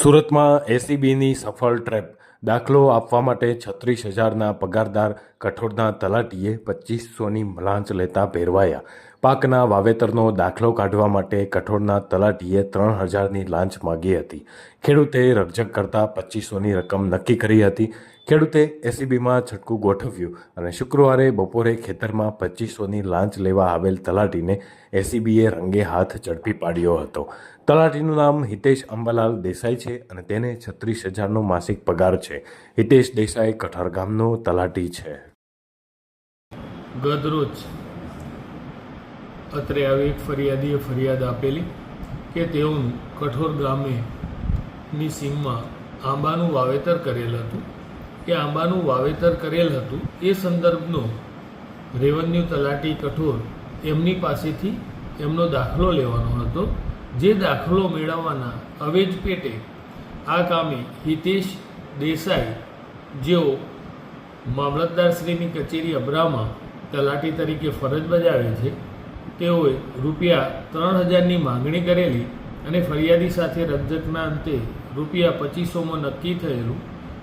સુરતમાં એસીબીની સફળ ટ્રેપ. દાખલો આપવા માટે છત્રીસ હજારના પગારદાર કઠોળના તલાટીએ પચીસોની મલાંચ લેતા ભેરવાયા. પાકના વાવેતરનો દાખલો કાઢવા માટે કઠોળના તલાટીએ ત્રણ હજારની લાંચ માગી હતી. ખેડૂતે રકઝક કરતા પચીસોની રકમ નક્કી કરી હતી. ખેડૂતે એસીબીમાં છટકું ગોઠવ્યું અને શુક્રવારે બપોરે ખેતરમાં પચીસોની લાંચ લેવા આવેલ તલાટીને એસીબીએ રંગે હાથ ઝડપી પાડ્યો હતો. તલાટીનું નામ હિતેશ અંબાલાલ દેસાઈ છે અને તેને છત્રીસ હજારનો માસિક પગાર છે. હિતેશ દેસાઈ કઠાર ગામનો તલાટી છે. ગતરોજ અત્રે આવી એક ફરિયાદીએ ફરિયાદ આપેલી કે તેઓ કઠોર ગામે ની સીમમાં આંબાનું વાવેતર કરેલ હતું. કે આંબાનું વાવેતર કરેલ હતું. એ સંદર્ભનો રેવન્યુ તલાટી કઠોર એમની પાસેથી એમનો દાખલો લેવાનો હતો. જે દાખલો મેળવવાના અવેજ પેટે આ કામે હિતેશ દેસાઈ, જેઓ મામલતદારશ્રીની કચેરી અબ્રામાં તલાટી તરીકે ફરજ બજાવે છે તેઓએ રૂપિયા ત્રણ હજારની માંગણી કરેલી અને ફરિયાદી સાથે રજતના અંતે રૂપિયા પચીસોમાં નક્કી થયેલું.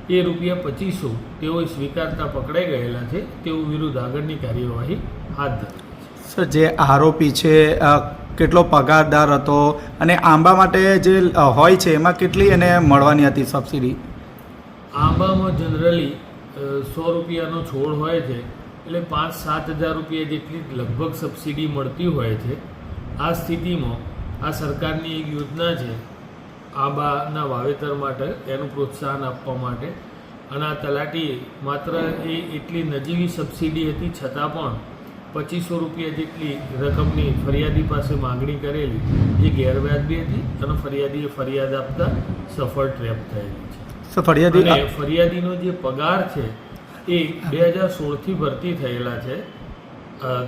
એ રૂપિયા પચીસો તેઓએ સ્વીકારતા પકડાઈ ગયેલા છે. તેઓ વિરુદ્ધ આગળની કાર્યવાહી હાથ ધરી સર જે આરોપી છે કેટલો પગારદાર હતો અને આંબા માટે જે હોય છે એમાં કેટલી એને મળવાની હતી સબસિડી? આંબામાં જનરલી સો રૂપિયાનો છોડ હોય છે. એટલે પાંચ સાત હજાર રૂપિયા જેટલી લગભગ સબસિડી મળતી હોય છે. આ સ્થિતિમાં આ સરકારની એક યોજના છે આંબાના વાવેતર માટે એનું પ્રોત્સાહન આપવા માટે. અને આ તલાટી માત્ર એ એટલી નજીવી સબસિડી હતી છતાં પણ પચીસો રૂપિયા જેટલી રકમની ફરિયાદી પાસે માગણી કરેલી. જે ગેરવ્યાજબી હતી અને ફરિયાદીએ ફરિયાદ આપતા સફળ ટ્રેપ થયેલી છે. ફરિયાદીનો જે પગાર છે એ બે હજાર સોળથી ભરતી થયેલા છે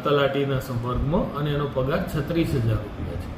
તલાટીના સંપર્કમાં અને એનો પગાર છત્રીસ હજાર રૂપિયા છે.